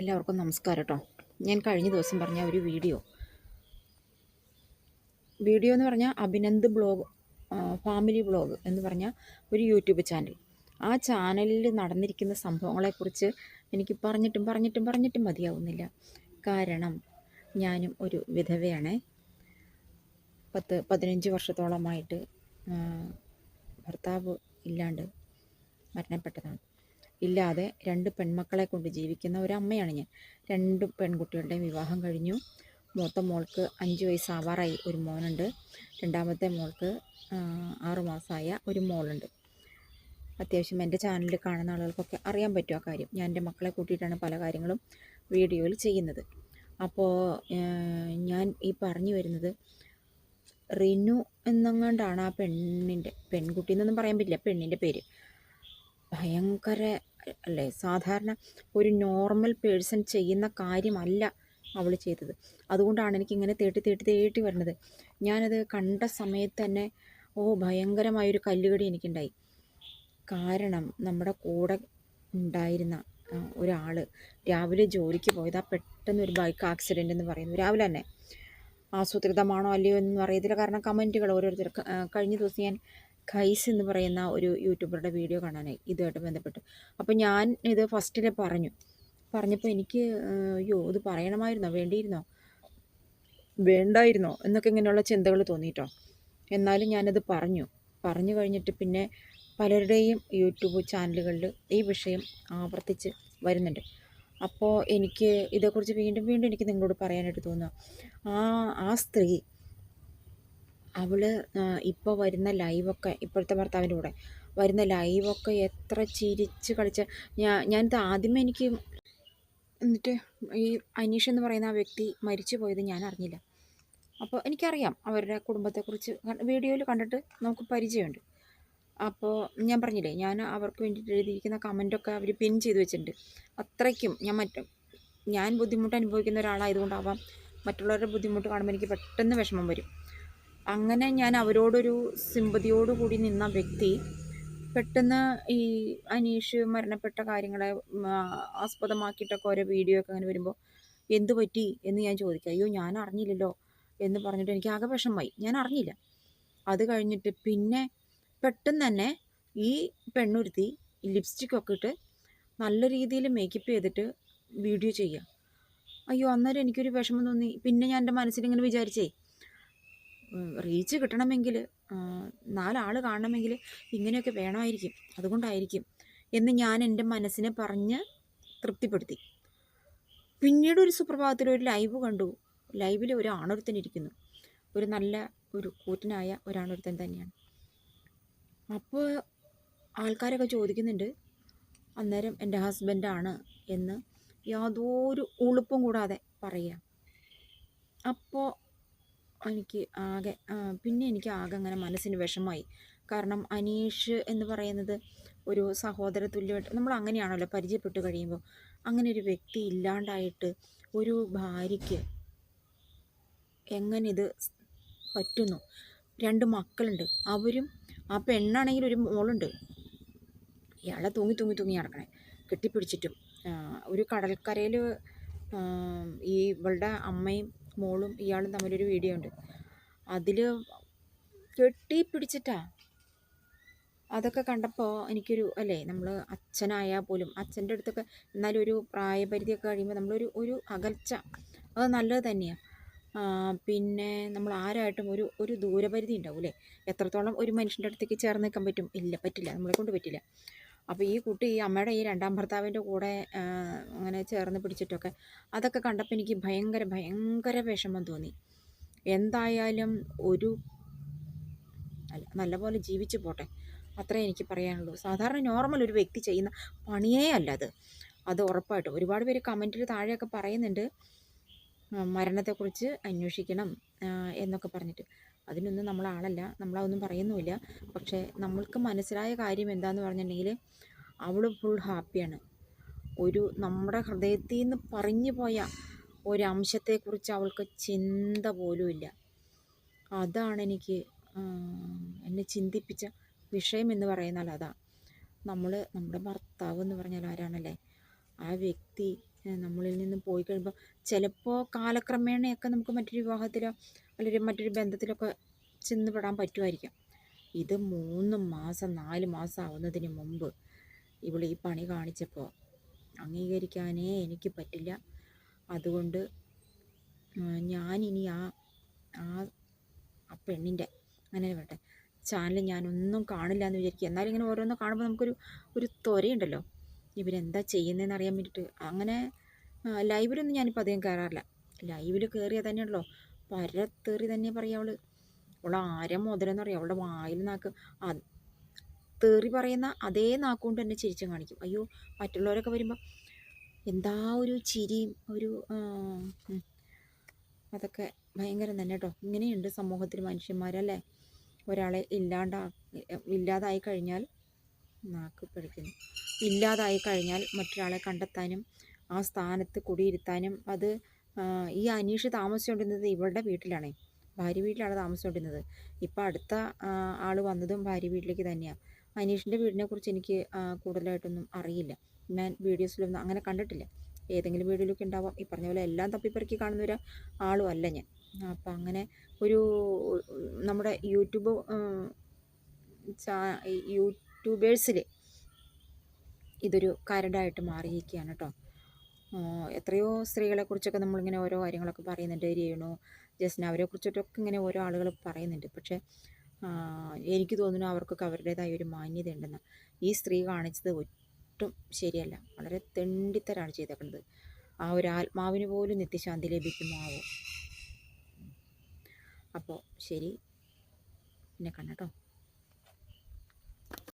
എല്ലാവർക്കും നമസ്കാരം കേട്ടോ ഞാൻ കഴിഞ്ഞ ദിവസം പറഞ്ഞ ഒരു വീഡിയോ. വീഡിയോ എന്ന് പറഞ്ഞാൽ അഭിനന്ദ് ബ്ലോഗ് ഫാമിലി ബ്ലോഗ് എന്ന് പറഞ്ഞ ഒരു യൂട്യൂബ് ചാനൽ. ആ ചാനലിൽ നടന്നിരിക്കുന്ന സംഭവങ്ങളെക്കുറിച്ച് എനിക്ക് പറഞ്ഞിട്ടും പറഞ്ഞിട്ടും പറഞ്ഞിട്ടും മതിയാവുന്നില്ല. കാരണം ഞാനും ഒരു വിധവയാണ്. പത്ത് പതിനഞ്ച് വർഷത്തോളമായിട്ട് ഭർത്താവ് ഇല്ലാണ്ട് മരണപ്പെട്ടതാണ്. ഇല്ലാതെ രണ്ട് പെൺമക്കളെ കൊണ്ട് ജീവിക്കുന്ന ഒരമ്മയാണ് ഞാൻ. രണ്ട് പെൺകുട്ടികളുടെയും വിവാഹം കഴിഞ്ഞു. മൂത്ത മോൾക്ക് അഞ്ച് വയസ്സാവാറായി ഒരു മോനുണ്ട്. രണ്ടാമത്തെ മോൾക്ക് ആറുമാസമായ ആറ് മാസമായ ഒരു മോളുണ്ട്. അത്യാവശ്യം എന്റെ ചാനലിൽ കാണുന്ന ആളുകൾക്കൊക്കെ അറിയാൻ പറ്റും ആ കാര്യം. ഞാൻ എന്റെ മക്കളെ കൂട്ടിയിട്ടാണ് പല കാര്യങ്ങളും വീഡിയോയിൽ ചെയ്യുന്നത്. അപ്പോൾ ഞാൻ ഈ പറഞ്ഞു വരുന്നത് റിനു എന്നങ്ങാണ്ടാണ് ആ പെണ്ണിന്റെ പെൺകുട്ടി എന്നൊന്നും പറയാൻ പറ്റില്ല പെണ്ണിന്റെ പേര്. ഭയങ്കര അല്ലേ? സാധാരണ ഒരു നോർമൽ പേഴ്സൺ ചെയ്യുന്ന കാര്യമല്ല അവൾ ചെയ്തത്. അതുകൊണ്ടാണ് എനിക്കിങ്ങനെ തേട്ടി തേട്ടി തേട്ടി വരുന്നത് ഞാനത് കണ്ട സമയത്ത് തന്നെ ഓ ഭയങ്കരമായൊരു കല്ലുകടി എനിക്കുണ്ടായി. കാരണം നമ്മുടെ കൂടെ ഉണ്ടായിരുന്ന ഒരാൾ രാവിലെ ജോലിക്ക് പോയത് ആ പെട്ടെന്ന് ഒരു ബൈക്ക് ആക്സിഡന്റ് എന്ന് പറയുന്നു. രാവിലെ തന്നെ. ആസൂത്രിതമാണോ അല്ലയോ എന്ന് അറിയത്തില്ല. കാരണം കമന്റുകൾ ഓരോരുത്തർ കഴിഞ്ഞ ദിവസം ഞാൻ ഖൈസ് എന്ന് പറയുന്ന ഒരു യൂട്യൂബറുടെ വീഡിയോ കാണാനായി. ഇതുമായിട്ട് ബന്ധപ്പെട്ട്. അപ്പോൾ ഞാൻ ഇത് ഫസ്റ്റിലെ പറഞ്ഞു. പറഞ്ഞപ്പോൾ എനിക്ക് അയ്യോ ഇത് പറയണമായിരുന്നോ? വേണ്ടിയിരുന്നോ? വേണ്ടായിരുന്നോ? എന്നൊക്കെ ഇങ്ങനെയുള്ള ചിന്തകൾ തോന്നിയിട്ടോ എന്നാലും ഞാനത് പറഞ്ഞു. പറഞ്ഞു കഴിഞ്ഞിട്ട് പിന്നെ പലരുടെയും യൂട്യൂബ് ചാനലുകളിൽ ഈ വിഷയം ആവർത്തിച്ച് വരുന്നുണ്ട്. അപ്പോൾ എനിക്ക് ഇതേക്കുറിച്ച് വീണ്ടും വീണ്ടും എനിക്ക് നിങ്ങളോട് പറയാനായിട്ട് തോന്നുക. ആ ആ സ്ത്രീ അവൾ ഇപ്പോൾ വരുന്ന ലൈവൊക്കെ ഇപ്പോഴത്തെ ഭർത്താവിന്റെ കൂടെ വരുന്ന ലൈവൊക്കെ എത്ര ചിരിച്ച് കളിച്ച ഞാൻ ഞാനിത് ആദ്യമേ എനിക്ക് എന്നിട്ട് ഈ അനീഷ് എന്ന് പറയുന്ന ആ വ്യക്തി മരിച്ചു പോയത് ഞാൻ അറിഞ്ഞില്ല. അപ്പോൾ എനിക്കറിയാം അവരുടെ കുടുംബത്തെക്കുറിച്ച് വീഡിയോയിൽ കണ്ടിട്ട് നമുക്ക് പരിചയമുണ്ട്. അപ്പോൾ ഞാൻ പറഞ്ഞില്ലേ ഞാൻ അവർക്ക് വേണ്ടിയിട്ട് എഴുതിയിരിക്കുന്ന കമന്റൊക്കെ അവർ പിൻ ചെയ്ത് വെച്ചിട്ടുണ്ട്. അത്രയ്ക്കും ഞാൻ മറ്റ് ഞാൻ ബുദ്ധിമുട്ട് അനുഭവിക്കുന്ന ഒരാളായതുകൊണ്ടാവാം മറ്റുള്ളവരുടെ ബുദ്ധിമുട്ട് കാണുമ്പോൾ എനിക്ക് പെട്ടെന്ന് വിഷമം വരും. അങ്ങനെ ഞാൻ അവരോടൊരു സിമ്പതിയോട് കൂടി നിന്ന വ്യക്തി പെട്ടെന്ന് ഈ അനീഷ് മരണപ്പെട്ട കാര്യങ്ങളെ ആസ്പദമാക്കിയിട്ടൊക്കെ ഓരോ വീഡിയോ ഒക്കെ അങ്ങനെ വരുമ്പോൾ എന്ത് പറ്റി? എന്ന് ഞാൻ ചോദിക്കുക അയ്യോ ഞാൻ അറിഞ്ഞില്ലല്ലോ എന്ന് പറഞ്ഞിട്ട് എനിക്ക് ആകെ വിഷമമായി. ഞാൻ അറിഞ്ഞില്ല. അത് കഴിഞ്ഞിട്ട് പിന്നെ പെട്ടെന്ന് തന്നെ ഈ പെണ്ണുരുത്തി ലിപ്സ്റ്റിക്കൊക്കെ ഇട്ട് നല്ല രീതിയിൽ മേക്കപ്പ് ചെയ്തിട്ട് വീഡിയോ ചെയ്യുക. അയ്യോ അന്നേരം എനിക്കൊരു വിഷമം തോന്നി. പിന്നെ ഞാൻ എന്റെ മനസ്സിലിങ്ങനെ വിചാരിച്ചേ റീച്ച് കിട്ടണമെങ്കിൽ നാലാൾ കാണണമെങ്കിൽ ഇങ്ങനെയൊക്കെ വേണമായിരിക്കും. അതുകൊണ്ടായിരിക്കും എന്ന് ഞാൻ എന്റെ മനസ്സിനെ പറഞ്ഞ് തൃപ്തിപ്പെടുത്തി. പിന്നീട് ഒരു സുപ്രഭാതത്തിൽ ഒരു ലൈവ് കണ്ടു. ലൈവിൽ ഒരു ആണൊരുത്തൻ ഇരിക്കുന്നു. ഒരു നല്ല ഒരു കൂറ്റനായ ഒരാണൊരുത്തൻ തന്നെയാണ്. അപ്പോൾ ആൾക്കാരൊക്കെ ചോദിക്കുന്നുണ്ട് അന്നേരം എന്റെ ഹസ്ബൻഡാണ് എന്ന് യാതൊരു ഉളുപ്പും കൂടാതെ പറയുക അപ്പോൾ എനിക്ക് ആകെ പിന്നെ എനിക്ക് ആകെ അങ്ങനെ മനസ്സിന് വിഷമമായി കാരണം അനീഷ് എന്ന് പറയുന്നത് ഒരു സഹോദര തുല്യമായിട്ട് നമ്മൾ അങ്ങനെയാണല്ലോ പരിചയപ്പെട്ട് കഴിയുമ്പോൾ. അങ്ങനെ ഒരു വ്യക്തി ഇല്ലാണ്ടായിട്ട് ഒരു ഭാര്യയ്ക്ക് എങ്ങനെ ഇത് പറ്റുന്നു? രണ്ട് മക്കളുണ്ട്. അവരും ആ പെണ്ണാണെങ്കിൽ ഒരു മോളുണ്ട്. ഇയാളെ തൂങ്ങി തൂങ്ങി തൂങ്ങി നടക്കണേ. കെട്ടിപ്പിടിച്ചിട്ടും ഒരു കടൽക്കരയിൽ ഈ ഇവളുടെ അമ്മയും മോളും ഇയാളും തമ്മിലൊരു വീഡിയോ ഉണ്ട്. അതിൽ കെട്ടിപ്പിടിച്ചിട്ടാ അതൊക്കെ കണ്ടപ്പോൾ എനിക്കൊരു അല്ലേ നമ്മൾ അച്ഛനായാൽ പോലും അച്ഛന്റെ അടുത്തൊക്കെ എന്നാലും ഒരു പ്രായപരിധിയൊക്കെ കഴിയുമ്പോൾ നമ്മളൊരു ഒരു അകൽച്ച. അത് നല്ലത് തന്നെയാണ് പിന്നെ നമ്മൾ ആരായിട്ടും ഒരു ഒരു ദൂരപരിധി ഉണ്ടാവും അല്ലേ എത്രത്തോളം ഒരു മനുഷ്യന്റെ അടുത്തേക്ക് ചേർന്ന് നിൽക്കാൻ പറ്റും? ഇല്ല പറ്റില്ല. നമ്മളെ കൊണ്ട് പറ്റില്ല. അപ്പോൾ ഈ കുട്ടി ഈ അമ്മയുടെ ഈ രണ്ടാം ഭർത്താവിന്റെ കൂടെ അങ്ങനെ ചേർന്ന് പിടിച്ചിട്ടൊക്കെ അതൊക്കെ കണ്ടപ്പോൾ എനിക്ക് ഭയങ്കര ഭയങ്കര വിഷമം തോന്നി. എന്തായാലും ഒരു അല്ല നല്ലപോലെ ജീവിച്ചു പോട്ടെ. അത്രേ എനിക്ക് പറയാനുള്ളൂ. സാധാരണ നോർമൽ ഒരു വ്യക്തി ചെയ്യുന്ന പണിയേ അല്ല അത്. അത് ഉറപ്പായിട്ടും. ഒരുപാട് പേര് കമന്റിൽ താഴെയൊക്കെ പറയുന്നുണ്ട്. മരണത്തെക്കുറിച്ച് അന്വേഷിക്കണം എന്നൊക്കെ പറഞ്ഞിട്ട്. അതിനൊന്നും നമ്മൾ ആളല്ല നമ്മളതൊന്നും പറയുന്നുമില്ല. പക്ഷേ നമ്മൾക്ക് മനസ്സിലായ കാര്യം എന്താന്ന് പറഞ്ഞിട്ടുണ്ടെങ്കിൽ അവൾ ഫുൾ ഹാപ്പിയാണ് ഒരു നമ്മുടെ ഹൃദയത്തിൽ നിന്ന് പറഞ്ഞു പോയ ഒരംശത്തെക്കുറിച്ച് അവൾക്ക് ചിന്ത പോലും ഇല്ല. അതാണ് എനിക്ക് എന്നെ ചിന്തിപ്പിച്ച വിഷയം എന്ന് പറയുന്നാൽ അതാണ് നമ്മൾ നമ്മുടെ ഭർത്താവ് എന്ന് പറഞ്ഞാൽ ആരാണല്ലേ? ആ വ്യക്തി നമ്മളിൽ നിന്ന് പോയി കഴിയുമ്പോൾ ചിലപ്പോൾ കാലക്രമേണയൊക്കെ നമുക്ക് മറ്റൊരു വിവാഹത്തിലോ അല്ലെങ്കിൽ മറ്റൊരു ബന്ധത്തിലൊക്കെ ചെന്ന് പെടാൻ പറ്റുമായിരിക്കാം ഇത് മൂന്ന് മാസം നാല് മാസം ആവുന്നതിന് മുമ്പ് ഇവൾ ഈ പണി കാണിച്ചപ്പോൾ അംഗീകരിക്കാനേ എനിക്ക് പറ്റില്ല. അതുകൊണ്ട് ഞാനിനി ആ ആ ആ പെണ്ണിന്റെ അങ്ങനെ വേട്ടെ ചാനൽ ഞാനൊന്നും കാണില്ല എന്ന് വിചാരിക്കുക എന്നാലും ഇങ്ങനെ ഓരോന്ന് കാണുമ്പോൾ നമുക്കൊരു ഒരു ത്വരയുണ്ടല്ലോ. ഇവരെന്താ ചെയ്യുന്നതെന്ന് അറിയാൻ വേണ്ടിയിട്ട് അങ്ങനെ ലൈവിലൊന്നും ഞാനിപ്പോൾ അധികം കയറാറില്ല ലൈവിൽ കയറിയാൽ തന്നെയുള്ളോ പരത്തേറി തന്നെ പറയാം അവൾ. അവൾ ആരെ പറയാം അവളുടെ വായിൽ നാക്ക് തേറി പറയുന്ന അതേ നാക്കുകൊണ്ട് തന്നെ ചിരിച്ചും കാണിക്കും. അയ്യോ മറ്റുള്ളവരൊക്കെ വരുമ്പോൾ എന്താ ഒരു ചിരിയും ഒരു. അതൊക്കെ ഭയങ്കരം തന്നെ കേട്ടോ. ഇങ്ങനെയുണ്ട് സമൂഹത്തിൽ മനുഷ്യന്മാരല്ലേ? ഒരാളെ ഇല്ലാണ്ടാ ഇല്ലാതായി കഴിഞ്ഞാൽ നാക്ക് പിടിക്കുന്നു. ഇല്ലാതായി കഴിഞ്ഞാൽ മറ്റൊരാളെ കണ്ടെത്താനും ആ സ്ഥാനത്ത് കുടിയിരുത്താനും അത് ഈ അനീഷ് താമസിച്ചുകൊണ്ടിരുന്നത് ഇവളുടെ വീട്ടിലാണേ. ഭാര്യ വീട്ടിലാണ് താമസിച്ചുകൊണ്ടിരുന്നത്. ഇപ്പം അടുത്ത ആൾ വന്നതും ഭാര്യ വീട്ടിലേക്ക് തന്നെയാണ് അനീഷിന്റെ വീടിനെ കുറിച്ച് എനിക്ക് കൂടുതലായിട്ടൊന്നും അറിയില്ല. ഞാൻ വീഡിയോസിലൊന്നും അങ്ങനെ കണ്ടിട്ടില്ല. ഏതെങ്കിലും വീഡിയോയിലൊക്കെ ഉണ്ടാവാം. ഈ പറഞ്ഞ പോലെ എല്ലാം തപ്പിപ്പറക്കി കാണുന്ന ഒരു ആളും അല്ല ഞാൻ. അപ്പം അങ്ങനെ ഒരു നമ്മുടെ യൂട്യൂബ് ചാ യൂട്യൂബേഴ്സിൽ ഇതൊരു കരടായിട്ട് മാറിയിരിക്കുകയാണ് കേട്ടോ. എത്രയോ സ്ത്രീകളെക്കുറിച്ചൊക്കെ നമ്മളിങ്ങനെ ഓരോ കാര്യങ്ങളൊക്കെ പറയുന്നുണ്ട് രേണു ജസ്ന അവരെക്കുറിച്ചിട്ടൊക്കെ ഇങ്ങനെ ഓരോ ആളുകൾ പറയുന്നുണ്ട്. പക്ഷേ എനിക്ക് തോന്നുന്നു അവർക്കൊക്കെ അവരുടേതായ ഒരു മാന്യത ഉണ്ടെന്ന് ഈ സ്ത്രീ കാണിച്ചത് ഒട്ടും ശരിയല്ല. വളരെ തെണ്ടിത്തരാണ് ചെയ്തേക്കുന്നത്. ആ ഒരു ആത്മാവിന് പോലും നിത്യശാന്തി ലഭിക്കുമാവോ അപ്പോൾ ശരി. പിന്നെ കണ്ടോ?